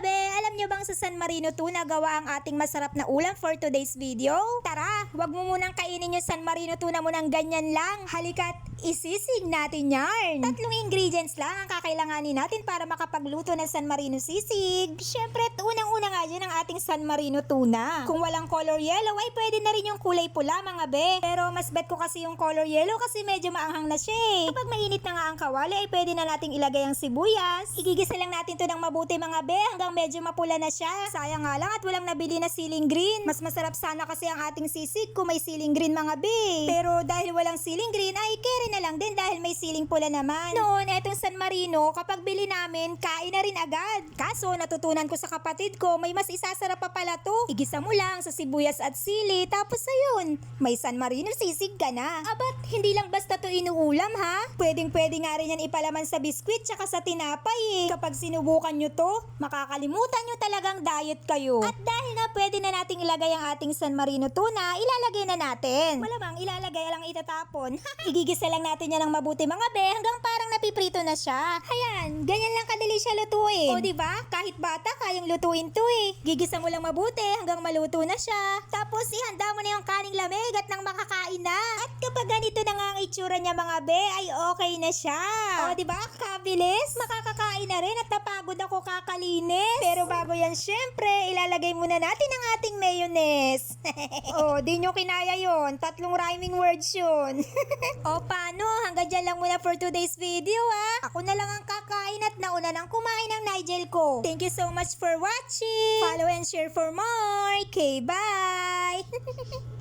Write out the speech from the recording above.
alam nyo bang sa San Marino tuna gawa ang ating masarap na ulam for today's video? Tara, wag mo munang kainin yung San Marino tuna mo ng ganyan lang. Halika't isisig natin yarn. Tatlong ingredients lang ang kakailanganin natin para makapagluto ng San Marino sisig. Siyempre, unang-una nga dyan ang ating San Marino tuna. Kung walang color yellow, ay pwede na rin yung kulay pula mga be. Pero mas bet ko kasi yung color yellow kasi medyo maanghang na siya eh. Kapag mainit na nga ang kawali, ay pwede na nating ilagay ang sibuyas. Igigisa lang natin to ng mabuti mga be hanggang medyo mapula na siya. Sayang nga lang at walang nabili na siling green. Mas masarap sana kasi ang ating sisig kung may siling green mga be. Pero dahil walang siling green ay siling pula naman. Noon, etong San Marino, kapag bili namin, kain na rin agad. Kaso natutunan ko sa kapatid ko, may mas isasarap pa pala to. Igisa mo lang sa sibuyas at sili, tapos ayun, may San Marino sisig ka na. Abat, hindi lang basta to inuulam ha. Pwedeng pwede nga rin yan ipalaman sa biskwit tsaka sa tinapay eh. Kapag sinubukan nyo to, makakalimutan nyo talagang diet kayo. At dahil na pwede na nating ilagay ang ating San Marino tuna, ilalagay na natin. Malamang ilalagay lang itatapon. Igigisa lang natin yan ng mabuti mga be hanggang parang napiprito na siya. Ayan, ganyan lang kadali siya lutuin. O ba? Kahit bata kayang lutuin to eh. Gigisa mo lang mabuti hanggang maluto na siya. Tapos ihanda mo na yung kaning lamig at nang makakain na. At kapag ganito na nga ang itsura niya mga be, ay okay na siya. O ba? Kabilis. Makakakain na rin at napagod ako kakalinis. Pero bago yan, syempre, ilalagay muna natin ang ating mayonnaise. oh, di nyo kinaya yon. Tatlong rhyming words yun. o paano? Hanggang dyan lang muna for today's video ha. Ako na lang ang kakain at nauna nang kumain ng Nigel ko. Thank you so much for watching. Follow and share for more. Okay, bye.